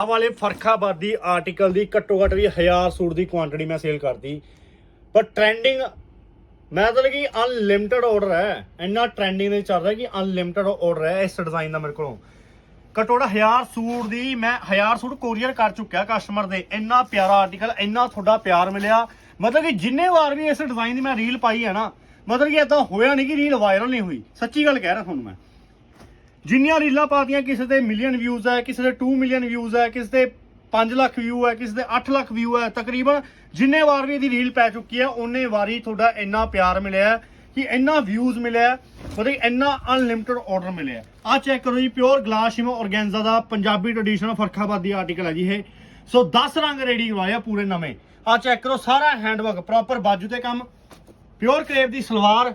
ਆ ਵਾਲੇ ਫਰਖਾਬਾਦੀ ਆਰਟੀਕਲ ਦੀ ਘੱਟੋ ਘੱਟ ਵੀ 1000 ਸੂਟ ਦੀ ਕੁਆਂਟੀਟੀ ਮੈਂ ਸੇਲ ਕਰਦੀ ਪਰ ਟ੍ਰੈਂਡਿੰਗ ਮੈਂ ਤਾਂ ਕਿ ਅਨਲਿਮਿਟਿਡ ਆਰਡਰ ਹੈ। ਇੰਨਾ ਟ੍ਰੈਂਡਿੰਗ ਦੇ ਚੱਲ ਰਿਹਾ ਕਿ ਅਨਲਿਮਿਟਿਡ ਆਰਡਰ ਹੈ ਇਸ ਡਿਜ਼ਾਈਨ ਦਾ ਮੇਰੇ ਕੋਲੋਂ। ਘੱਟੋ ਘੱਟ 1000 ਸੂਟ ਦੀ ਮੈਂ 1000 ਸੂਟ ਕੋਰੀਅਰ ਕਰ ਚੁੱਕਿਆ ਕਸਟਮਰ ਦੇ। ਇੰਨਾ ਪਿਆਰਾ ਆਰਟੀਕਲ ਇੰਨਾ ਤੁਹਾਡਾ ਪਿਆਰ ਮਿਲਿਆ। ਮਤਲਬ ਕਿ ਜਿੰਨੇ ਵਾਰ ਵੀ ਇਸ ਡਿਜ਼ਾਈਨ ਦੀ ਮੈਂ ਰੀਲ ਪਾਈ ਹੈ ਨਾ, ਮਤਲਬ ਕਿ ਇਦਾਂ ਹੋਇਆ ਨਹੀਂ ਕਿ ਰੀਲ ਵਾਇਰਲ ਨਹੀਂ ਹੋਈ। ਸੱਚੀ ਗੱਲ ਕਹਿ ਰਿਹਾ ਤੁਹਾਨੂੰ ਮੈਂ। ਜਿੰਨੀਆਂ ਰੀਲਾਂ ਪਾਤੀਆਂ ਕਿਸੇ ਦੇ ਮਿਲੀਅਨ ਵਿਊਜ਼ ਹੈ ਕਿਸੇ ਦੇ 2 ਮਿਲੀਅਨ ਵਿਊਜ਼ ਹੈ ਕਿਸੇ ਦੇ 5 ਲੱਖ ਵਿਊ ਹੈ ਕਿਸੇ ਦੇ 8 ਲੱਖ ਵਿਊ ਹੈ ਤਕਰੀਬਨ ਜਿੰਨੇ ਵਾਰ ਵੀ ਇਹਦੀ ਰੀਲ ਪੈ ਚੁੱਕੀ ਹੈ ਉਹਨੇ ਵਾਰੀ ਤੁਹਾਡਾ ਇੰਨਾ ਪਿਆਰ ਮਿਲਿਆ ਕਿ ਇੰਨਾ ਵਿਊਜ਼ ਮਿਲਿਆ ਹੈ, ਮਤਲਬ ਇੰਨਾ ਅਨਲਿਮਿਟਿਡ ਆਰਡਰ ਮਿਲਿਆ ਆ ਚੈੱਕ ਕਰੋ ਜੀ ਪਿਓਰ ਗਲਾਸ ਸ਼ਿਮੋ ਔਰਗੈਂਜ਼ਾ ਦਾ ਪੰਜਾਬੀ ਟ੍ਰੈਡੀਸ਼ਨਲ ਫਰਖਾਬਾਦੀ ਆਰਟੀਕਲ ਹੈ ਜੀ ਇਹ। ਸੋ 10 ਰੰਗ ਰੈਡੀ ਕਰਵਾਏ ਆ ਪੂਰੇ ਨਵੇਂ। ਆ ਚੈੱਕ ਕਰੋ ਸਾਰਾ ਹੈਂਡਵਰਕ ਪ੍ਰੋਪਰ ਬਾਜੂ ਤੇ ਕੰਮ ਪਿਓਰ ਕਰੇਪ ਦੀ ਸਲਵਾਰ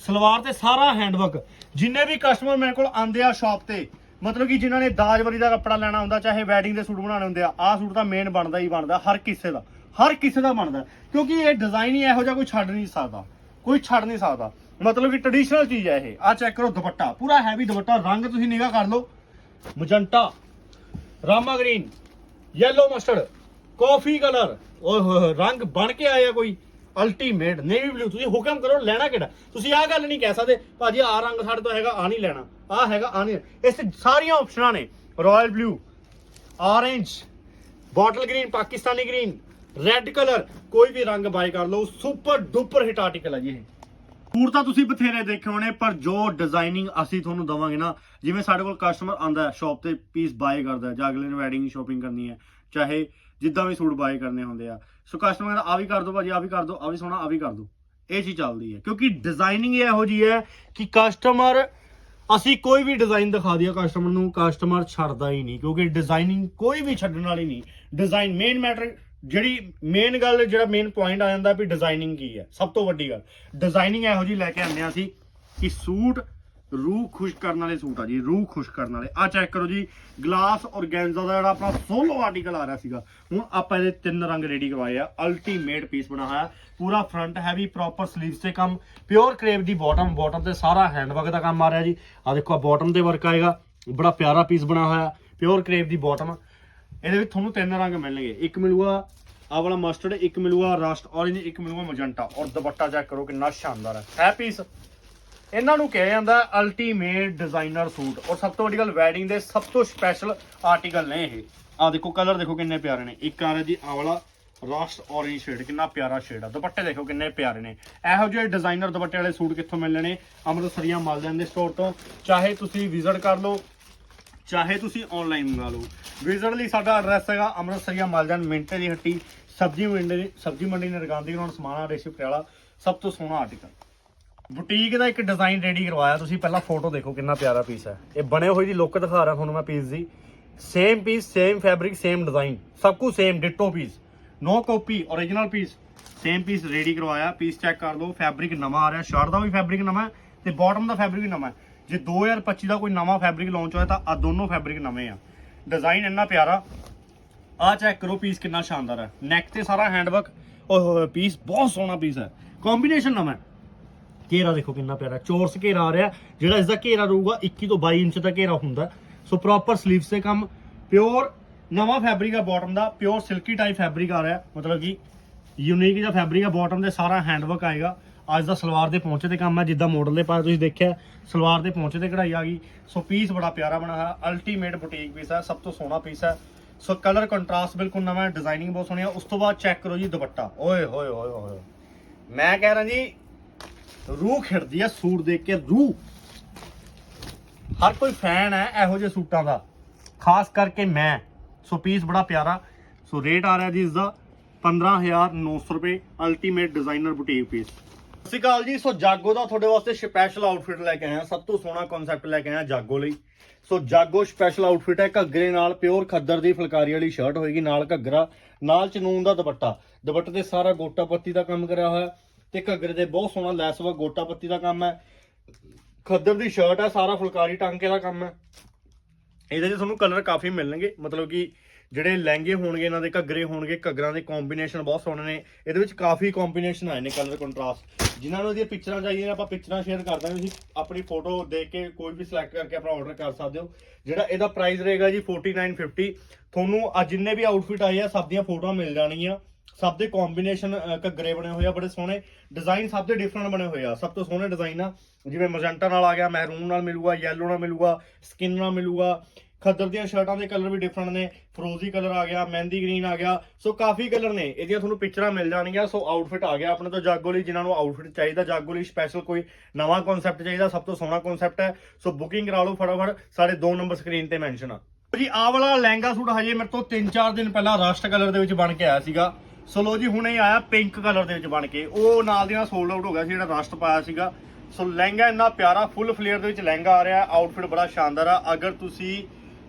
ਸਲਵਾਰ ਤੇ ਸਾਰਾ ਹੈਂਡਵਰਕ ਜਿੰਨੇ ਵੀ ਕਸਟਮਰ ਮੇਰੇ ਕੋਲ ਆਂਦੇ ਆ ਸ਼ਾਪ ਤੇ, ਮਤਲਬ ਕਿ ਜਿਨ੍ਹਾਂ ਨੇ ਦਾਜਵਰੀ ਦਾ ਕੱਪੜਾ ਲੈਣਾ ਹੁੰਦਾ, ਚਾਹੇ ਵੈਡਿੰਗ ਦੇ ਸੂਟ ਬਣਾਉਣੇ ਹੁੰਦੇ ਆ, ਆਹ ਸੂਟ ਤਾਂ ਮੇਨ ਬਣਦਾ ਹੀ ਬਣਦਾ, ਹਰ ਕਿਸੇ ਦਾ, ਹਰ ਕਿਸੇ ਦਾ ਬਣਦਾ। ਕਿਉਂਕਿ ਇਹ ਡਿਜ਼ਾਈਨ ਹੀ ਇਹੋ ਜਿਹਾ ਕੋਈ ਛੱਡ ਨਹੀਂ ਸਕਦਾ, ਕੋਈ ਛੱਡ ਨਹੀਂ ਸਕਦਾ। ਮਤਲਬ ਕਿ ਟ੍ਰੈਡੀਸ਼ਨਲ ਚੀਜ਼ ਹੈ ਇਹ। ਆ ਚੈੱਕ ਕਰੋ ਦੁਪੱਟਾ, ਪੂਰਾ ਹੈਵੀ ਦੁਪੱਟਾ, ਰੰਗ ਤੁਸੀਂ ਨਿਗਾਹ ਕਰ ਲਓ। Magenta, rama green yellow mustard coffee colour ਓਏ ਹੋਏ, ਰੰਗ ਬਣ ਕੇ ਆਇਆ ਕੋਈ। ਅਲਟੀਮੇਟ ਨੇਵੀ ਬਲੂ ਤੁਸੀਂ ਹੁਕਮ ਕਰੋ ਲੈਣਾ ਕਿਹੜਾ? ਤੁਸੀਂ ਆਹ ਗੱਲ ਨਹੀਂ ਕਹਿ ਸਕਦੇ, ਭਾਜੀ ਆਹ ਰੰਗ ਸਾਡੇ ਤੋਂ ਹੈਗਾ ਆ ਨਹੀਂ ਲੈਣਾ, ਆਹ ਹੈਗਾ ਆ ਨਹੀਂ ਇਸ 'ਚ ਸਾਰੀਆਂ ਆਪਸ਼ਨਾਂ ਨੇ royal blue orange bottle green Pakistani green red colour ਕੋਈ ਵੀ ਰੰਗ ਬਾਈ ਕਰ ਲਓ ਸੁਪਰ ਡੁਪਰ ਹਿੱਟ ਆਰਟੀਕਲ ਹੈ ਜੀ ਇਹ। ਸੂਟ ਤਾਂ ਤੁਸੀਂ ਬਥੇਰੇ ਦੇਖੇ ਹੋਣੇ, ਪਰ ਜੋ ਡਿਜ਼ਾਈਨਿੰਗ ਅਸੀਂ ਤੁਹਾਨੂੰ ਦਵਾਂਗੇ ਨਾ, ਜਿਵੇਂ ਸਾਡੇ ਕੋਲ ਕਸਟਮਰ ਆਂਦਾ ਹੈ ਸ਼ਾਪ ਤੇ ਪੀਸ ਬਾਏ ਕਰਦਾ ਹੈ, ਜਾਂ ਅਗਲੇ ਨੇ ਵੈਡਿੰਗ ਸ਼ਾਪਿੰਗ ਕਰਨੀ ਹੈ, ਚਾਹੇ ਜਿੱਦਾਂ ਵੀ ਸੂਟ ਬਾਏ ਕਰਨੇ ਹੁੰਦੇ ਆ। ਸੋ ਕਸਟਮਰ ਕਹਿੰਦਾ ਆ ਵੀ ਕਰ ਦਿਓ ਭਾਜੀ ਆ ਵੀ ਕਰ ਦਿਓ ਆ ਵੀ ਸੋਹਣਾ ਆ ਵੀ ਕਰ ਦਿਓ ਇਹ ਚੀਜ਼ ਚੱਲਦੀ ਹੈ। ਕਿਉਂਕਿ ਡਿਜ਼ਾਈਨਿੰਗ ਇਹੋ ਜੀ ਹੈ ਕਿ ਕਸਟਮਰ ਅਸੀਂ ਕੋਈ ਵੀ ਡਿਜ਼ਾਈਨ ਦਿਖਾ ਦਿਆ ਕਸਟਮਰ ਨੂੰ ਕਸਟਮਰ ਛੱਡਦਾ ਹੀ ਨਹੀਂ। ਕਿਉਂਕਿ ਡਿਜ਼ਾਈਨਿੰਗ ਕੋਈ ਵੀ ਛੱਡਣ ਵਾਲੀ ਨਹੀਂ। ਡਿਜ਼ਾਈਨ ਮੇਨ ਮੈਟਰ ਜਿਹੜੀ ਮੇਨ ਗੱਲ, ਜਿਹੜਾ ਮੇਨ ਪੁਆਇੰਟ ਆ ਜਾਂਦਾ ਵੀ ਡਿਜ਼ਾਈਨਿੰਗ ਕੀ ਹੈ। ਸਭ ਤੋਂ ਵੱਡੀ ਗੱਲ ਡਿਜ਼ਾਈਨਿੰਗ ਇਹੋ ਜੀ ਲੈ ਕੇ ਆਉਂਦੇ ਹਾਂ ਅਸੀਂ ਕਿ ਸੂਟ ਰੂਹ ਖੁਸ਼ ਕਰਨ ਵਾਲੇ ਸੂਟ ਆ ਜੀ, ਰੂਹ ਖੁਸ਼ ਕਰਨ ਵਾਲੇ। ਆ ਚੈੱਕ ਕਰੋ ਜੀ ਗਲਾਸ ਔਰਗੈਂਜ਼ਾ ਦਾ ਜਿਹੜਾ ਆਪਣਾ ਸੋਲੋ ਆਰਟੀਕਲ ਆ ਰਿਹਾ ਸੀਗਾ, ਹੁਣ ਆਪਾਂ ਇਹਦੇ ਤਿੰਨ ਰੰਗ ਰੈਡੀ ਕਰਵਾਏ ਆ। ਅਲਟੀਮੇਟ ਪੀਸ ਬਣਾ ਹੋਇਆ, ਪੂਰਾ ਫਰੰਟ ਹੈਵੀ ਪ੍ਰੋਪਰ ਸਲੀਵਸ ਤੇ ਕੰਮ ਪਿਓਰ ਕਰੇਪ ਦੀ ਬਾਟਮ ਬਾਟਮ ਤੇ ਸਾਰਾ ਹੈਂਡ ਵਰਕ ਦਾ ਕੰਮ ਆ ਰਿਹਾ ਜੀ। ਆ ਦੇਖੋ ਆ ਬਾਟਮ ਤੇ ਵਰਕ ਆਏਗਾ, ਬੜਾ ਪਿਆਰਾ ਪੀਸ ਬਣਾ ਹੋਇਆ ਪਿਓਰ ਕਰੇਪ ਦੀ ਬਾਟਮ ਇਹਦੇ ਵਿੱਚ ਤੁਹਾਨੂੰ ਤਿੰਨ ਰੰਗ ਮਿਲਣਗੇ, ਇੱਕ ਮਿਲੂਗਾ ਆ ਵਾਲਾ ਮਸਟਰਡ ਇੱਕ ਮਿਲੂਗਾ ਰਸਟ ਔਰੇਂਜ ਇੱਕ ਮਿਲੂਗਾ ਮਜੰਟਾ ਔਰ ਦੁਪੱਟਾ ਚੈੱਕ ਕਰੋ ਕਿੰਨਾ ਸ਼ਾਨਦਾਰ ਹੈ। ਇਹ ਪੀਸ ਇਹਨਾਂ ਨੂੰ ਕਿਹਾ ਜਾਂਦਾ ਅਲਟੀਮੇਟ ਡਿਜ਼ਾਈਨਰ ਸੂਟ। ਔਰ ਸਭ ਤੋਂ ਵੱਡੀ ਗੱਲ ਵੈਡਿੰਗ ਦੇ ਸਭ ਤੋਂ ਸਪੈਸ਼ਲ ਆਰਟੀਕਲ ਨੇ ਇਹ। ਆ ਦੇਖੋ ਕਲਰ ਦੇਖੋ ਕਿੰਨੇ ਪਿਆਰੇ ਨੇ। ਇੱਕ ਆ ਰਿਹਾ ਜੀ ਆ ਵਾਲਾ ਰਸਟ ਔਰੇਂਜ ਸ਼ੇਡ ਕਿੰਨਾ ਪਿਆਰਾ ਸ਼ੇਡ ਆ। ਦੁਪੱਟੇ ਦੇਖੋ ਕਿੰਨੇ ਪਿਆਰੇ ਨੇ। ਇਹੋ ਜਿਹੇ ਡਿਜ਼ਾਈਨਰ ਦੁਪੱਟੇ ਵਾਲੇ ਸੂਟ ਕਿੱਥੋਂ ਮਿਲਣੇ ਨੇ? ਅੰਮ੍ਰਿਤਸਰੀਆ ਮਾਲਦਨ ਦੇ ਸਟੋਰ ਤੋਂ। ਚਾਹੇ ਤੁਸੀਂ ਵਿਜ਼ਿਟ ਕਰ ਲਓ, ਚਾਹੇ ਤੁਸੀਂ ਆਨਲਾਈਨ ਮੰਗਾ ਲਓ। ਵਿਜ਼ਿਟ ਲਈ ਸਾਡਾ ਐਡਰੈਸ ਹੈਗਾ ਅੰਮ੍ਰਿਤਸਰੀਆ ਮਾਲਜਨ ਮਿੰਟੇ ਦੀ ਹੱਟੀ, ਸਬਜ਼ੀ ਮੰਡੀ ਸਬਜ਼ੀ ਮੰਡੀ ਨਰਗਾਂਦੀ ਗਰਾਊਂਡ ਸਮਾਣਾ ਰੇਸ਼ੀ ਪਟਿਆਲਾ। ਸਭ ਤੋਂ ਸੋਹਣਾ ਆਰਟੀਕਲ ਬੁਟੀਕ ਦਾ ਇੱਕ ਡਿਜ਼ਾਈਨ ਰੈਡੀ ਕਰਵਾਇਆ। ਤੁਸੀਂ ਪਹਿਲਾਂ ਫੋਟੋ ਦੇਖੋ ਕਿੰਨਾ ਪਿਆਰਾ ਪੀਸ ਹੈ। ਇਹ ਬਣੇ ਹੋਏ ਦੀ ਲੁੱਕ ਦਿਖਾ ਰਿਹਾ ਤੁਹਾਨੂੰ ਮੈਂ ਪੀਸ ਦੀ। Same piece same fabric same design ਸਭ ਕੁਝ same ditto piece no copy origignal piece same piece ready ਕਰਵਾਇਆ। ਪੀਸ ਚੈੱਕ ਕਰ ਲਓ ਫੈਬਰਿਕ ਨਵਾਂ ਆ ਰਿਹਾ। ਸ਼ਰਟ ਦਾ ਵੀ ਫੈਬਰਿਕ ਨਵਾਂ ਹੈ ਤੇ ਬਾਟਮ ਦਾ ਫੈਬਰਿਕ ਵੀ ਨਵਾਂ ਹੈ। ਜੇ 2025 ਦਾ ਕੋਈ ਨਵਾਂ ਫੈਬਰਿਕ ਲਾਂਚ ਹੋਇਆ ਤਾਂ ਆ ਦੋਨੋਂ ਫੈਬਰਿਕ ਨਵੇਂ ਆ। ਡਿਜ਼ਾਈਨ ਇੰਨਾ ਪਿਆਰਾ। ਆ ਚੈੱਕ ਕਰੋ ਪੀਸ ਕਿੰਨਾ ਸ਼ਾਨਦਾਰ ਹੈ। ਨੈਕ ਤੇ ਸਾਰਾ ਹੈਂਡਵਰਕ ਓਏ ਹੋਏ ਪੀਸ ਬਹੁਤ ਸੋਹਣਾ ਪੀਸ ਹੈ। ਕੰਬੀਨੇਸ਼ਨ ਨਵਾਂ ਘੇਰਾ ਦੇਖੋ ਕਿੰਨਾ ਪਿਆਰਾ, ਚੋਰਸ ਘੇਰਾ ਆ ਰਿਹਾ, ਜਿਹੜਾ ਇਸ ਦਾ ਘੇਰਾ ਰਹੂਗਾ 21 ਤੋਂ 22 ਇੰਚ ਦਾ ਘੇਰਾ ਹੁੰਦਾ। ਸੋ ਪ੍ਰੋਪਰ ਸਲੀਵਸ ਤੇ ਕੰਮ ਪਿਓਰ ਨਵਾਂ ਫੈਬਰਿਕ ਆ ਬਾਟਮ ਦਾ ਪਿਓਰ ਸਿਲਕੀ ਟਾਈਪ ਫੈਬਰਿਕ ਆ ਰਿਹਾ, ਮਤਲਬ ਕਿ ਯੂਨੀਕ ਜਿਹਾ ਫੈਬਰਿਕ ਆ ਬਾਟਮ ਦੇ ਸਾਰਾ ਹੈਂਡਵਰਕ ਆਏਗਾ। ਅੱਜ ਦਾ ਸਲਵਾਰ ਦੇ ਪਹੁੰਚੇ ਤੇ ਕੰਮ ਹੈ ਜਿੱਦਾਂ ਮਾਡਲ ਦੇ ਪਾਸ ਤੁਸੀਂ ਦੇਖਿਆ, ਸਲਵਾਰ ਦੇ ਪਹੁੰਚੇ ਤੇ ਕਢਾਈ ਆ ਗਈ। ਸੋ ਪੀਸ ਬੜਾ ਪਿਆਰਾ ਬਣਾ ਹੋਇਆ ਅਲਟੀਮੇਟ ਬੁਟੀਕ ਪੀਸ ਹੈ ਸਭ ਤੋਂ ਸੋਹਣਾ ਪੀਸ ਹੈ ਸੋ ਕਲਰ ਕੰਟਰਾਸਟ ਬਿਲਕੁਲ ਨਵਾਂ ਹੈ ਡਿਜ਼ਾਈਨਿੰਗ ਬਹੁਤ ਸੋਹਣੀ ਹੈ ਉਸ ਤੋਂ ਬਾਅਦ ਚੈੱਕ ਕਰੋ ਜੀ ਦੁਪੱਟਾ। ਓਏ ਹੋਏ ਹੋਏ ਹੋਏ। ਮੈਂ ਕਹਿ ਰਿਹਾ ਜੀ ਰੂਹ ਖਿੜਦੀ ਆ ਸੂਟ ਦੇਖ ਕੇ, ਰੂਹ। ਹਰ ਕੋਈ ਫੈਨ ਹੈ ਇਹੋ ਜਿਹੇ ਸੂਟਾਂ ਦਾ। ਖਾਸ ਕਰਕੇ ਮੈਂ। ਸੋ ਪੀਸ ਬੜਾ ਪਿਆਰਾ। ਸੋ ਰੇਟ ਆ ਰਿਹਾ ਜੀ ਇਸ ਦਾ 15900 ਰੁਪਏ ਅਲਟੀਮੇਟ ਡਿਜ਼ਾਈਨਰ ਬੁਟੀਕ ਪੀਸ ਸਤਿ ਜੀ। ਸੋ ਜਾਗੋ ਦਾ ਤੁਹਾਡੇ ਵਾਸਤੇ ਸਪੈਸ਼ਲ ਆਊਟਫਿਟ ਲੈ ਕੇ ਆਇਆ। ਸਭ ਤੋਂ ਸੋਹਣਾ ਕਨਸੈਪਟ ਲੈ ਕੇ ਆਇਆ ਜਾਗੋ ਲਈ। ਸੋ ਜਾਗੋ ਸਪੈਸ਼ਲ ਆਊਟਫਿਟ ਹੈ। ਘੱਗਰੇ ਨਾਲ ਪਿਓਰ ਖੱਦਰ ਦੀ ਫੁਲਕਾਰੀ ਵਾਲੀ ਸ਼ਰਟ ਹੋਏਗੀ, ਨਾਲ ਘੱਗਰਾ, ਨਾਲ ਚਨੂਨ ਦਾ ਦੁਪੱਟਾ। ਦੁਪੱਟੇ ਤੇ ਸਾਰਾ ਗੋਟਾ ਪੱਤੀ ਦਾ ਕੰਮ ਕਰਿਆ ਹੋਇਆ। ਤੇ ਘੱਗਰੇ ਦੇ ਬਹੁਤ ਸੋਹਣਾ ਲੈਸ ਵਾ, ਗੋਟਾ ਪੱਤੀ ਦਾ ਕੰਮ ਹੈ। ਖੱਦਰ ਦੀ ਸ਼ਰਟ ਹੈ, ਸਾਰਾ ਫੁਲਕਾਰੀ ਟਾਂਕੇ ਦਾ ਕੰਮ ਹੈ। ਇਹਦੇ 'ਚ ਤੁਹਾਨੂੰ ਕਲਰ ਕਾਫੀ ਮਿਲਣਗੇ, ਮਤਲਬ ਕਿ ਜਿਹੜੇ ਲਹਿੰਗੇ ਹੋਣਗੇ, ਇਹਨਾਂ ਦੇ ਘੱਗਰੇ ਹੋਣਗੇ, ਘੱਗਰਾਂ ਦੇ ਕੰਬੀਨੇਸ਼ਨ ਬਹੁਤ ਸੋਹਣੇ ਨੇ। ਇਹਦੇ ਵਿੱਚ ਕਾਫੀ ਕੰਬੀਨੇਸ਼ਨ ਆਏ ਨੇ ਕਲਰ ਕੰਟਰਾਸਟ ਜਿਨ੍ਹਾਂ ਨੂੰ ਇਹਦੀਆਂ ਪਿਕਚਰਾਂ ਚਾਹੀਦੀਆਂ ਨੇ, ਆਪਾਂ ਪਿਕਚਰਾਂ ਸ਼ੇਅਰ ਕਰ ਦਾਂਗੇ। ਤੁਸੀਂ ਆਪਣੀ ਫੋਟੋ ਦੇਖ ਕੇ ਕੋਈ ਵੀ ਸਿਲੈਕਟ ਕਰਕੇ ਆਪਣਾ ਆਰਡਰ ਕਰ ਸਕਦੇ ਹੋ। ਜਿਹੜਾ ਇਹਦਾ ਪ੍ਰਾਈਸ ਰਹੇਗਾ ਜੀ 4950 ਤੁਹਾਨੂੰ ਆ ਜਿੰਨੇ ਵੀ ਆਊਟਫਿਟ ਆਏ ਆ, ਸਭ ਦੀਆਂ ਫੋਟੋਆਂ ਮਿਲ ਜਾਣਗੀਆਂ। ਸਭ ਦੇ ਕੰਬੀਨੇਸ਼ਨ ਘੱਗਰੇ ਬਣੇ ਹੋਏ ਆ, ਬੜੇ ਸੋਹਣੇ। ਡਿਜ਼ਾਈਨ ਸਭ ਦੇ ਡਿਫਰੈਂਟ ਬਣੇ ਹੋਏ ਆ। ਸਭ ਤੋਂ ਸੋਹਣੇ ਡਿਜ਼ਾਈਨ ਆ। ਜਿਵੇਂ ਮਜੈਂਟਾ ਨਾਲ ਆ ਗਿਆ ਮਹਿਰੂਨ ਨਾਲ ਮਿਲੂਗਾ ਯੈਲੋ ਨਾਲ ਮਿਲੂਗਾ ਸਕਿਨ ਨਾਲ ਮਿਲੂਗਾ। ਖੱਦਰ ਦੀਆਂ ਸ਼ਰਟਾਂ ਦੇ ਕਲਰ ਵੀ ਡਿਫਰੈਂਟ ਨੇ। ਫਰੋਜ਼ੀ ਕਲਰ ਆ ਗਿਆ, ਮਹਿੰਦੀ ਗ੍ਰੀਨ ਆ ਗਿਆ। ਸੋ ਕਾਫੀ ਕਲਰ ਨੇ। ਇਹਦੀਆਂ ਤੁਹਾਨੂੰ ਪਿਕਚਰਾਂ ਮਿਲ ਜਾਣਗੀਆਂ। ਸੋ ਆਊਟਫਿਟ ਆ ਗਿਆ ਆਪਣੇ ਤੋਂ ਜਾਗੋ ਲਈ, ਜਿਨ੍ਹਾਂ ਨੂੰ ਆਊਟਫਿਟ ਚਾਹੀਦਾ, ਜਾਗੋ ਲਈ ਸਪੈਸ਼ਲ ਕੋਈ ਨਵਾਂ ਕਨਸੈਪਟ ਚਾਹੀਦਾ, ਸਭ ਤੋਂ ਸੋਹਣਾ ਕਨਸੈਪਟ ਹੈ। ਸੋ ਬੁਕਿੰਗ ਕਰਾ ਲਓ ਫਟਾਫਟ। ਸਾਡੇ ਦੋ ਨੰਬਰ ਸਕਰੀਨ ਤੇ ਮੈਂਸ਼ਨ ਆ। ਜੀ, ਆਹ ਵਾਲਾ ਲਹਿੰਗਾ ਸੂਟ ਹਜੇ ਮੇਰੇ ਤੋਂ 3-4 ਦਿਨ ਪਹਿਲਾਂ ਰਸਟ ਕਲਰ ਦੇ ਵਿੱਚ ਬਣ ਕੇ ਆਇਆ ਸੀਗਾ। ਸੋ ਲੋ ਜੀ, ਹੁਣੇ ਆਇਆ ਪਿੰਕ ਕਲਰ ਦੇ ਵਿੱਚ ਬਣ ਕੇ। ਉਹ ਨਾਲ ਦੀ ਨਾਲ ਸੋਲਡ ਆਊਟ ਹੋ ਗਿਆ ਸੀ, ਜਿਹੜਾ ਰਸਟ ਪਾਇਆ ਸੀਗਾ। ਸੋ ਲਹਿੰਗਾ ਇੰਨਾ ਪਿਆਰਾ ਫੁੱਲ ਫਲੇਅਰ ਦੇ ਵਿੱਚ ਲਹਿੰਗਾ ਆ ਰਿਹਾ ਆਊਟਫਿਟ ਬੜਾ ਸ਼ਾਨਦਾਰ ਆ। ਅਗਰ ਤੁਸੀਂ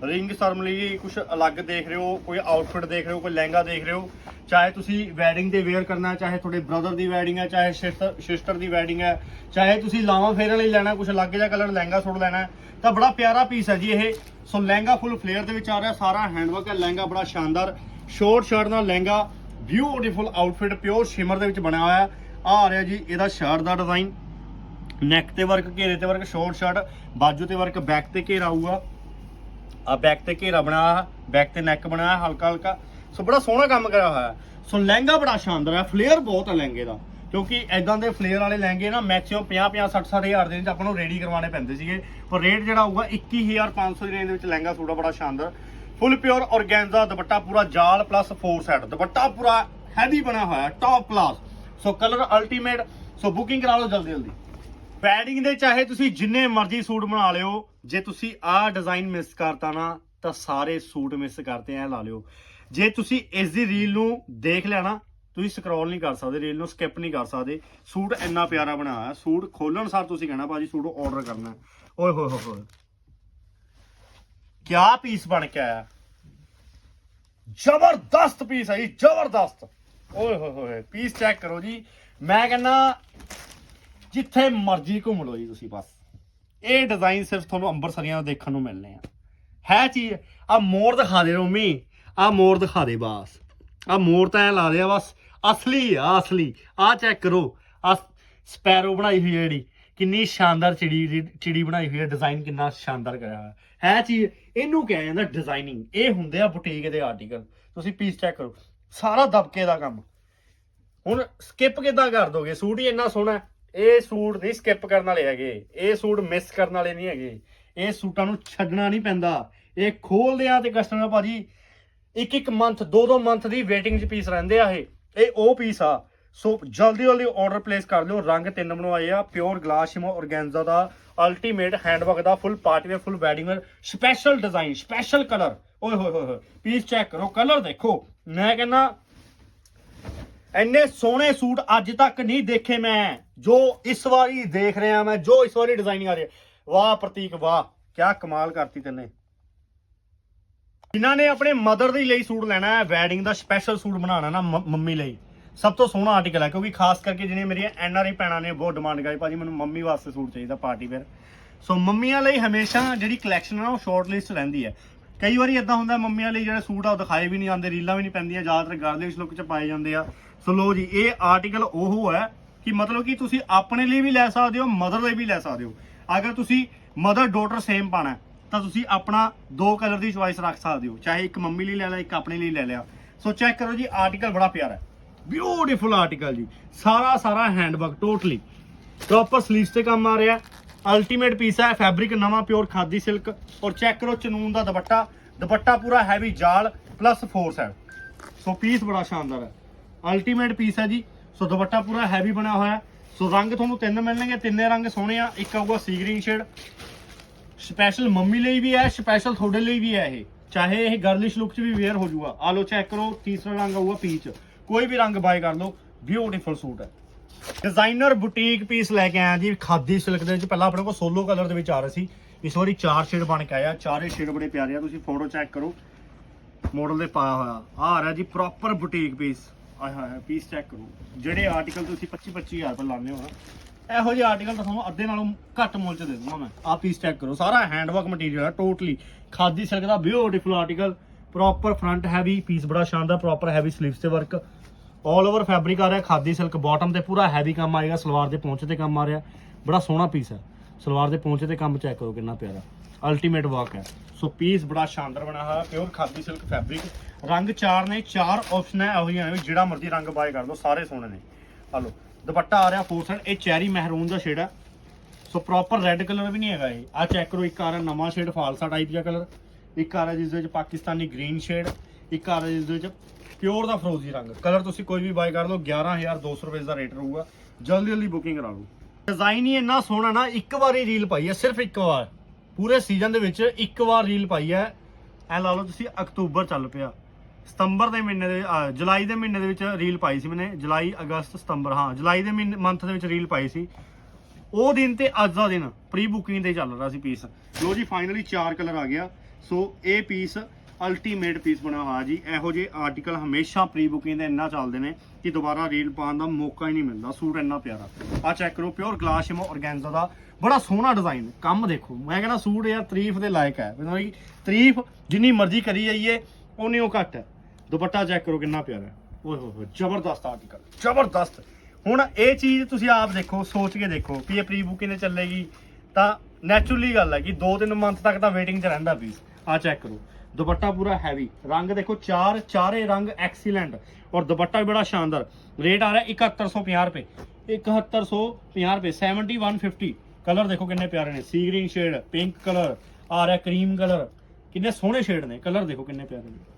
ਰਿੰਗ ਸਰਮਨੀ ਕੁਝ ਅਲੱਗ ਦੇਖ ਰਹੇ ਹੋ, ਕੋਈ ਆਊਟਫਿਟ ਦੇਖ ਰਹੇ ਹੋ, ਕੋਈ ਲਹਿੰਗਾ ਦੇਖ ਰਹੇ ਹੋ, ਚਾਹੇ ਤੁਸੀਂ ਵੈਡਿੰਗ ਦੇ ਵੇਅਰ ਕਰਨਾ, ਚਾਹੇ ਤੁਹਾਡੇ ਬ੍ਰਦਰ ਦੀ ਵੈਡਿੰਗ ਹੈ, ਚਾਹੇ ਸਿਸਟਰ ਦੀ ਵੈਡਿੰਗ ਹੈ, ਚਾਹੇ ਤੁਸੀਂ ਲਾਵਾਂ ਫੇਰਨ ਲਈ ਲੈਣਾ ਕੁਝ ਅਲੱਗ ਜਿਹਾ ਕਲਰ ਲਹਿੰਗਾ ਸੁੱਟ ਲੈਣਾ ਤਾਂ ਬੜਾ ਪਿਆਰਾ ਪੀਸ ਹੈ ਜੀ ਇਹ। ਸੋ ਲਹਿੰਗਾ ਫੁੱਲ ਫਲੇਅਰ ਦੇ ਵਿੱਚ ਆ ਰਿਹਾ, ਸਾਰਾ ਹੈਂਡਵਰਕ ਹੈ, ਲਹਿੰਗਾ ਬੜਾ ਸ਼ਾਨਦਾਰ। ਸ਼ੋਰਟ ਸ਼ਰਟ ਨਾਲ lehenga beautiful outfit pure shimmer ਦੇ ਵਿੱਚ ਬਣਿਆ ਹੋਇਆ ਹੈ। ਆ ਰਿਹਾ ਜੀ, ਇਹਦਾ ਸ਼ਰਟ ਦਾ ਡਿਜ਼ਾਈਨ ਨੈਕ ਤੇ ਵਰਕ ਘੇਰੇ ਤੇ ਵਰਕ ਸ਼ੋਰਟ ਸ਼ਰਟ ਬਾਜੂ ਤੇ ਵਰਕ ਬੈਕ ਤੇ ਘੇਰਾ ਆਊਗਾ ਆ ਬੈਕ ਤੇ ਘੇਰਾ ਬਣਾਇਆ ਬੈਕ ਤੇ ਨੈਕ ਬਣਾਇਆ ਹਲਕਾ ਹਲਕਾ। ਸੋ ਬੜਾ ਸੋਹਣਾ ਕੰਮ ਕਰਿਆ ਹੋਇਆ ਸੋ ਲਹਿੰਗਾ ਬੜਾ ਸ਼ਾਨਦਾਰ ਹੈ ਫਲੇਅਰ ਬਹੁਤ ਹੈ ਲਹਿੰਗੇ ਦਾ। ਕਿਉਂਕਿ ਐਦਾਂ ਦੇ ਫਲੇਅਰ ਵਾਲੇ ਲਹਿੰਗੇ ਨਾ ਮੈਕਸਿਮਮ 50 50 60 60 ਹਜ਼ਾਰ ਦੇ ਵਿੱਚ ਆਪਾਂ ਨੂੰ ਰੈਡੀ ਕਰਵਾਉਣੇ ਪੈਂਦੇ ਸੀਗੇ। ਪਰ ਰੇਟ ਜਿਹੜਾ ਹੋਊਗਾ 21500 ਦੀ ਰੇਂਜ ਦੇ ਵਿੱਚ ਲਹਿੰਗਾ ਸੂਟ ਬੜਾ ਸ਼ਾਨਦਾਰ। ਫੁੱਲ ਪਿਓਰ ਔਰਗੈਂਜ਼ਾ, ਦੁਪੱਟਾ ਪੂਰਾ ਜਾਲ ਪਲੱਸ ਫੋਰ ਸੈਟ ਦੁਪੱਟਾ ਪੂਰਾ ਹੈਵੀ ਬਣਿਆ ਹੋਇਆ top class so colour ultimate so booking ਕਰਾ ਲਓ ਜਲਦੀ ਜਲਦੀ। ਪੈਡਿੰਗ ਦੇ ਚਾਹੇ ਤੁਸੀਂ ਜਿੰਨੇ ਮਰਜ਼ੀ ਸੂਟ ਬਣਾ ਲਿਓ, ਜੇ ਤੁਸੀਂ ਆਹ ਡਿਜ਼ਾਈਨ ਮਿਸ ਕਰਤਾ ਨਾ, ਤਾਂ ਸਾਰੇ ਸੂਟ ਮਿਸ ਕਰਤੇ, ਐ ਲਾ ਲਿਓ। ਜੇ ਤੁਸੀਂ ਇਸ ਦੀ ਰੀਲ ਨੂੰ ਦੇਖ ਲਿਆ ਨਾ, ਤੁਸੀਂ ਸਕਰੋਲ ਨਹੀਂ ਕਰ ਸਕਦੇ ਰੀਲ ਨੂੰ ਸਕਿਪ ਨਹੀਂ ਕਰ ਸਕਦੇ। ਸੂਟ ਇੰਨਾ ਪਿਆਰਾ ਬਣਾਇਆ ਹੋਇਆ ਸੂਟ ਖੋਲਣ ਸਾਰ ਤੁਸੀਂ ਕਹਿਣਾ, ਭਾਜੀ, ਸੂਟ ਆਰਡਰ ਕਰਨਾ ਹੈ। ਓਏ ਹੋਏ ਹੋਏ। ਕਿਆ ਪੀਸ ਬਣ ਕੇ ਆਇਆ? ਜ਼ਬਰਦਸਤ ਪੀਸ ਹੈ ਜੀ, ਜ਼ਬਰਦਸਤ। ਓਏ ਹੋਏ ਹੋਏ ਪੀਸ ਚੈੱਕ ਕਰੋ ਜੀ। ਮੈਂ ਕਹਿੰਦਾ, ਜਿੱਥੇ ਮਰਜ਼ੀ ਘੁੰਮ ਲਓ ਜੀ ਤੁਸੀਂ ਬਸ। ਇਹ ਡਿਜ਼ਾਈਨ ਸਿਰਫ ਤੁਹਾਨੂੰ ਅੰਬਰਸਰੀਆਂ ਦੇਖਣ ਨੂੰ ਮਿਲਨੇ ਆ। ਹੈ ਚੀਜ਼, ਆ ਮੋਰ ਦਿਖਾ ਦੇ ਰੋਮੀ ਆ ਮੋਰ ਦਿਖਾ ਦੇ ਬਸ। ਆ ਮੋਰ ਤਾਂ ਐ ਲਾ ਲਿਆ ਬਸ। ਅਸਲੀ ਆ ਅਸਲੀ। ਆ ਚੈੱਕ ਕਰੋ। ਆ ਸਪੈਰੋ ਬਣਾਈ ਹੋਈ ਹੈ ਜਿਹੜੀ। ਕਿੰਨੀ ਸ਼ਾਨਦਾਰ ਚਿੜੀ ਚਿੜੀ ਬਣਾਈ ਹੋਈ ਹੈ ਡਿਜ਼ਾਈਨ ਕਿੰਨਾ ਸ਼ਾਨਦਾਰ ਕਰਿਆ ਹੋਇਆ। ਹੈ ਚੀਜ਼, ਇਹਨੂੰ ਕਿਹਾ ਜਾਂਦਾ ਡਿਜ਼ਾਈਨਿੰਗ ਇਹ ਹੁੰਦੇ ਆ ਬੁਟੀਕ ਦੇ ਆਰਟੀਕਲ ਤੁਸੀਂ ਪੀਸ ਚੈੱਕ ਕਰੋ। ਸਾਰਾ ਦਬਕੇ ਦਾ ਕੰਮ। ਹੁਣ ਸਕਿਪ ਕਿੱਦਾਂ ਕਰ ਦੋਗੇ? ਸੂਟ ਹੀ ਇੰਨਾ ਸੋਹਣਾ ਇਹ ਸੂਟ ਨਹੀਂ ਸਕਿਪ ਕਰਨ ਵਾਲੇ ਹੈਗੇ। ਇਹ ਸੂਟ ਮਿਸ ਕਰਨ ਵਾਲੇ ਨਹੀਂ ਹੈਗੇ। ਇਹ ਸੂਟਾਂ ਨੂੰ ਛੱਡਣਾ ਨਹੀਂ ਪੈਂਦਾ। ਇਹ ਖੋਲਦੇ ਆ ਤੇ ਕਸਟਮਰ ਭਾਜੀ ਇੱਕ ਇੱਕ ਮੰਥ ਦੋ ਦੋ ਮੰਥ ਦੀ ਵੇਟਿੰਗ 'ਚ ਪੀਸ ਰਹਿੰਦੇ ਆ ਇਹ। ਇਹ ਉਹ ਪੀਸ ਆ। ਸੋ ਜਲਦੀ ਜਲਦੀ ਆਰਡਰ ਪਲੇਸ ਕਰ ਲਿਓ। ਰੰਗ ਤਿੰਨ ਬਣਵਾਏ ਆ। ਪਿਓਰ ਗਲਾਸ ਸ਼ਿਮੋ ਔਰਗੈਂਜ਼ਾ ਦਾ ਅਲਟੀਮੇਟ ਹੈਂਡਵਰਕ ਦਾ full party wear full wedding wear special design special colour ਓਏ ਹੋਏ ਹੋਏ ਪੀਸ ਚੈੱਕ ਕਰੋ। ਕਲਰ ਦੇਖੋ। ਮੈਂ ਕਹਿੰਦਾ, ਇੰਨੇ ਸੋਹਣੇ ਸੂਟ ਅੱਜ ਤੱਕ ਨਹੀਂ ਦੇਖੇ ਮੈਂ। ਜੋ ਇਸ ਵਾਰੀ ਦੇਖ ਰਿਹਾ ਮੈਂ, ਜੋ ਇਸ ਵਾਰੀ ਡਿਜ਼ਾਈਨਿੰਗ ਆ ਰਹੀ। ਵਾਹ ਪ੍ਰਤੀਕ, ਵਾਹ। ਕੀ ਕਮਾਲ ਕਰਤੀ ਤੈਨੇ। ਜਿਨ੍ਹਾਂ ਨੇ ਆਪਣੇ ਮਦਰ ਦੇ ਲਈ ਸੂਟ ਲੈਣਾ ਹੈ ਵੈਡਿੰਗ ਦਾ ਸਪੈਸ਼ਲ ਸੂਟ ਬਣਾਉਣਾ ਨਾ ਮੰਮੀ ਲਈ। ਸਭ ਤੋਂ ਸੋਹਣਾ ਆਰਟੀਕਲ ਹੈ, ਕਿਉਂਕਿ ਖਾਸ ਕਰਕੇ ਜਿਹੜੀਆਂ ਮੇਰੀਆਂ ਐਨ ਆਰ ਐਨਆਰਆਈ ਭੈਣਾਂ ਨੇ, ਬਹੁਤ ਡਿਮਾਂਡ ਕਰੀ ਭਾਜੀ ਮੈਨੂੰ ਮੰਮੀ ਵਾਸਤੇ ਸੂਟ ਚਾਹੀਦਾ ਪਾਰਟੀ ਵੇਅਰ ਸੋ ਮੰਮੀਆਂ ਲਈ ਹਮੇਸ਼ਾ ਜਿਹੜੀ ਕਲੈਕਸ਼ਨ ਹੈ ਨਾ ਉਹ ਸ਼ਾਰਟ ਲਿਸਟ ਰਹਿੰਦੀ ਹੈ। ਕਈ ਵਾਰੀ ਇਦਾਂ ਹੁੰਦਾ, ਮੰਮੀਆਂ ਲਈ ਜਿਹੜੇ ਸੂਟ ਆ, ਉਹ ਦਿਖਾਏ ਵੀ ਨਹੀਂ ਜਾਂਦੇ, ਰੀਲਾਂ ਵੀ ਨਹੀਂ ਪੈਂਦੀਆਂ, ਜ਼ਿਆਦਾਤਰ ਗਰਲਿਸ਼ ਲੁੱਕ ਚ ਪਾਏ ਜਾਂਦੇ ਆ। ਸੋ ਲੋ ਜੀ, ਇਹ ਆਰਟੀਕਲ ਉਹ ਹੈ ਕਿ ਮਤਲਬ ਕਿ ਤੁਸੀਂ ਆਪਣੇ ਲਈ ਵੀ ਲੈ ਸਕਦੇ ਹੋ ਮਦਰ ਲਈ ਵੀ ਲੈ ਸਕਦੇ ਹੋ। ਅਗਰ ਤੁਸੀਂ ਮਦਰ ਡਾਟਰ ਸੇਮ ਪਾਣਾ ਤਾਂ ਤੁਸੀਂ ਆਪਣਾ ਦੋ ਕਲਰ ਦੀ ਚੁਆਇਸ ਰੱਖ ਸਕਦੇ ਹੋ। ਚਾਹੇ ਇੱਕ ਮੰਮੀ ਲਈ ਲੈ ਲਿਆ ਇੱਕ ਆਪਣੇ ਲਈ ਲੈ ਲਿਆ। ਸੋ ਚੈੱਕ ਕਰੋ ਜੀ ਆਰਟੀਕਲ ਬੜਾ ਪਿਆਰਾ ਹੈ। ਬਿਊਟੀਫੁਲ ਆਰਟੀਕਲ ਜੀ। ਸਾਰਾ ਸਾਰਾ ਹੈਂਡਵਰਕ ਟੋਟਲੀ ਪ੍ਰੋਪਰ ਸਲੀਵਸ ਤੇ ਕੰਮ ਆ ਰਿਹਾ। ਅਲਟੀਮੇਟ ਪੀਸ ਹੈ ਫੈਬਰਿਕ ਨਵਾਂ ਪਿਓਰ ਖਾਦੀ ਸਿਲਕ ਔਰ ਚੈੱਕ ਕਰੋ, ਚਨੂਨ ਦਾ ਦੁਪੱਟਾ। ਦੁਪੱਟਾ ਪੂਰਾ ਹੈਵੀ ਜਾਲ ਪਲੱਸ ਫੋਰਸ ਹੈ ਸੋ ਪੀਸ ਬੜਾ ਸ਼ਾਨਦਾਰ ਹੈ। ਅਲਟੀਮੇਟ ਪੀਸ ਹੈ ਜੀ। ਸੋ ਦੁਪੱਟਾ ਪੂਰਾ ਹੈਵੀ ਬਣਿਆ ਹੋਇਆ ਸੋ ਰੰਗ ਤੁਹਾਨੂੰ ਤਿੰਨ ਮਿਲਣਗੇ। ਤਿੰਨੇ ਰੰਗ ਸੋਹਣੇ ਆ। ਇੱਕ ਆਊਗਾ sea green shade special mummy ਲਈ ਵੀ ਹੈ ਸਪੈਸ਼ਲ ਤੁਹਾਡੇ ਲਈ ਵੀ ਹੈ ਇਹ। ਚਾਹੇ ਇਹ ਗਰਲਿਸ਼ ਲੁੱਕ 'ਚ ਵੀ ਵੇਅਰ ਹੋ ਜਾਊਗਾ। ਆ ਲੋ ਚੈੱਕ ਕਰੋ। ਤੀਸਰਾ ਰੰਗ ਆਊਗਾ ਪੀਚ ਕੋਈ ਵੀ ਰੰਗ ਬਾਏ ਕਰ ਲਓ ਬਿਊਟੀਫੁਲ ਸੂਟ ਹੈ। ਡਿਜ਼ਾਈਨਰ ਬੁਟੀਕ ਪੀਸ ਲੈ ਕੇ ਆਇਆ ਜੀ, ਖਾਦੀ ਸਿਲਕ ਦੇ ਵਿੱਚ। ਪਹਿਲਾਂ ਆਪਣੇ ਕੋਲ ਸੋਲੋ ਕਲਰ ਦੇ ਵਿੱਚ ਆ ਰਹੇ ਸੀ। ਇਸ ਵਾਰੀ ਚਾਰ ਸ਼ੇਡ ਬਣ ਕੇ ਆਇਆ। ਚਾਰੇ ਸ਼ੇਡ ਬੜੇ ਪਿਆਰੇ ਆ, ਤੁਸੀਂ ਫੋਟੋ ਚੈੱਕ ਕਰੋ। ਮਾਡਲ ਦੇ ਪਾਇਆ ਹੋਇਆ। ਆ ਆ ਰਿਹਾ ਜੀ ਪ੍ਰੋਪਰ ਬੁਟੀਕ ਪੀਸ ਆਏ ਹਾਏ ਪੀਸ ਚੈੱਕ ਕਰੋ। ਜਿਹੜੇ ਆਰਟੀਕਲ ਤੁਸੀਂ 25 25000 ਰੁਪਏ ਲਾਉਂਦੇ ਹੋ ਨਾ, ਇਹੋ ਜਿਹੇ ਆਰਟੀਕਲ ਤਾਂ ਤੁਹਾਨੂੰ ਅੱਧੇ ਨਾਲੋਂ ਘੱਟ ਮੁੱਲ 'ਚ ਦੇ ਦੂੰਗਾ ਮੈਂ। ਆ ਪੀਸ ਚੈੱਕ ਕਰੋ। ਸਾਰਾ ਹੈਂਡਵਰਕ ਮਟੀਰੀਅਲ ਹੈ ਟੋਟਲੀ ਖਾਦੀ ਸਿਲਕ ਦਾ beautiful article proper front heavy piece ਬੜਾ ਸ਼ਾਨਦਾਰ ਪ੍ਰੋਪਰ ਹੈਵੀ ਸਲੀਵਸ ਤੇ ਵਰਕ ਆਲ ਓਵਰ ਫੈਬਰਿਕ ਆ ਰਿਹਾ, ਖਾਦੀ ਸਿਲਕ ਬਾਟਮ ਤੇ ਪੂਰਾ ਹੈਵੀ ਕੰਮ ਆਏਗਾ ਸਲਵਾਰ ਦੇ ਪਹੁੰਚੇ ਤੇ ਕੰਮ ਆ ਰਿਹਾ। ਬੜਾ ਸੋਹਣਾ ਪੀਸ ਹੈ ਸਲਵਾਰ ਦੇ ਪਹੁੰਚੇ ਤੇ ਕੰਮ ਚੈੱਕ ਕਰੋ ਕਿੰਨਾ ਪਿਆਰਾ। ਅਲਟੀਮੇਟ ਵਰਕ ਹੈ ਸੋ ਪੀਸ ਬੜਾ ਸ਼ਾਨਦਾਰ ਬਣਿਆ ਹੋਇਆ ਪਿਓਰ ਖਾਦੀ ਸਿਲਕ ਫੈਬਰਿਕ ਰੰਗ ਚਾਰ ਨੇ, ਚਾਰ ਆਪਸ਼ਨ ਹੈ ਇਹੋ ਜਿਹੀਆਂ ਵੀ ਜਿਹੜਾ ਮਰਜ਼ੀ ਰੰਗ ਬਾਏ ਕਰ ਲਓ ਸਾਰੇ ਸੋਹਣੇ ਨੇ। ਆ ਲਓ, ਦੁਪੱਟਾ ਆ ਰਿਹਾ ਫੋਰ ਇਹ ਚੈਰੀ ਮਹਿਰੂਨ ਦਾ ਸ਼ੇਡ ਹੈ ਸੋ ਪ੍ਰੋਪਰ ਰੈੱਡ ਕਲਰ ਵੀ ਨਹੀਂ ਹੈਗਾ ਇਹ। ਆ ਚੈੱਕ ਕਰੋ, ਇੱਕ ਆ ਰਿਹਾ ਨਵਾਂ ਸ਼ੇਡ ਫਾਲਸਾ ਟਾਈਪ ਜਿਹਾ ਕਲਰ ਇੱਕ ਆ ਰਿਹਾ ਜਿਸ ਦੇ ਵਿੱਚ ਪਾਕਿਸਤਾਨੀ ਗ੍ਰੀਨ ਸ਼ੇਡ ਇੱਕ ਆ ਰਿਹਾ ਜਿਸ ਦੇ ਵਿੱਚ ਪਿਓਰ ਦਾ ਫਰੋਜ਼ੀ ਰੰਗ। ਕਲਰ ਤੁਸੀਂ ਕੋਈ ਵੀ ਬਾਈ ਕਰ ਲਓ 11200 ਰੁਪਏ ਦਾ ਰੇਟ ਰਹੂਗਾ। ਜਲਦੀ ਜਲਦੀ ਬੁਕਿੰਗ ਕਰਾ ਲਓ। ਡਿਜ਼ਾਈਨ ਹੀ ਇੰਨਾ ਸੋਹਣਾ ਨਾ, ਇੱਕ ਵਾਰੀ ਰੀਲ ਪਾਈ ਹੈ, ਸਿਰਫ ਇੱਕ ਵਾਰ। ਪੂਰੇ ਸੀਜ਼ਨ ਦੇ ਵਿੱਚ ਇੱਕ ਵਾਰ ਰੀਲ ਪਾਈ ਹੈ। ਐ ਲਾ ਲਓ ਤੁਸੀਂ, ਅਕਤੂਬਰ ਚੱਲ ਪਿਆ। ਸਤੰਬਰ ਦੇ ਮਹੀਨੇ ਦੇ ਜੁਲਾਈ ਦੇ ਮਹੀਨੇ ਦੇ ਵਿੱਚ ਰੀਲ ਪਾਈ ਸੀ ਮੈਨੇ, ਜੁਲਾਈ, ਅਗਸਤ, ਸਤੰਬਰ, ਹਾਂ, ਜੁਲਾਈ ਦੇ ਮਹੀਨੇ ਮੰਥ ਦੇ ਵਿੱਚ ਰੀਲ ਪਾਈ ਸੀ। ਉਹ ਦਿਨ ਤੇ ਅੱਜ ਦਾ ਦਿਨ ਪ੍ਰੀ ਬੁਕਿੰਗ ਤੇ ਚੱਲ ਰਿਹਾ ਸੀ ਪੀਸ ਲੋ ਜੀ ਫਾਈਨਲੀ ਚਾਰ ਕਲਰ ਆ ਗਿਆ। ਸੋ ਇਹ ਪੀਸ ਅਲਟੀਮੇਟ ਪੀਸ ਬਣਾ ਹੋਇਆ ਜੀ। ਇਹੋ ਜਿਹੇ ਆਰਟੀਕਲ ਹਮੇਸ਼ਾ ਪ੍ਰੀ ਬੁਕਿੰਗ ਦੇ ਇੰਨਾ ਚੱਲਦੇ ਨੇ ਕਿ ਦੁਬਾਰਾ ਰੀਲ ਪਾਉਣ ਦਾ ਮੌਕਾ ਹੀ ਨਹੀਂ ਮਿਲਦਾ। ਸੂਟ ਇੰਨਾ ਪਿਆਰਾ। ਆ ਚੈੱਕ ਕਰੋ ਪਿਓਰ ਗਲਾਸ ਸ਼ਿਮੋ ਔਰਗੈਂਜ਼ਾ ਦਾ ਬੜਾ ਸੋਹਣਾ ਡਿਜ਼ਾਈਨ ਕੰਮ ਦੇਖੋ। ਮੈਂ ਕਹਿੰਦਾ ਸੂਟ ਯਾਰ ਤਾਰੀਫ ਦੇ ਲਾਇਕ ਹੈ। ਮਤਲਬ ਕਿ ਤਾਰੀਫ ਜਿੰਨੀ ਮਰਜ਼ੀ ਕਰੀ ਜਾਈਏ ਉਨੀ ਉਹ ਘੱਟ ਹੈ। ਦੁਪੱਟਾ ਚੈੱਕ ਕਰੋ, ਕਿੰਨਾ ਪਿਆਰਾ ਹੈ। ਓਏ ਹੋਏ ਜ਼ਬਰਦਸਤ ਆਰਟੀਕਲ ਜ਼ਬਰਦਸਤ। ਹੁਣ ਇਹ ਚੀਜ਼ ਤੁਸੀਂ ਆਪ ਦੇਖੋ, ਸੋਚ ਕੇ ਦੇਖੋ ਕਿ ਇਹ ਪ੍ਰੀ ਬੁਕਿੰਗ ਤੇ ਚੱਲੇਗੀ ਤਾਂ ਨੈਚੁਰਲੀ ਗੱਲ ਹੈ ਕਿ 2-3 ਮੰਥ ਤੱਕ ਤਾਂ ਵੇਟਿੰਗ 'ਚ ਰਹਿੰਦਾ ਪੀਸ ਆ ਚੈੱਕ ਕਰੋ। ਦੁਪੱਟਾ ਪੂਰਾ ਹੈਵੀ ਰੰਗ ਦੇਖੋ, ਚਾਰ, ਚਾਰੇ ਰੰਗ ਐਕਸੀਲੈਂਟ ਔਰ ਦੁਪੱਟਾ ਵੀ ਬੜਾ ਸ਼ਾਨਦਾਰ। ਰੇਟ ਆ ਰਿਹਾ 7150 ਰੁਪਏ। 7150 ਰੁਪਏ। 7150 ਕਲਰ ਦੇਖੋ ਕਿੰਨੇ ਪਿਆਰੇ ਨੇ। Sea green shade pink colour ਆ ਰਿਹਾ ਕਰੀਮ ਕਲਰ ਕਿੰਨੇ ਸੋਹਣੇ ਸ਼ੇਡ ਨੇ। ਕਲਰ ਦੇਖੋ ਕਿੰਨੇ ਪਿਆਰੇ ਨੇ।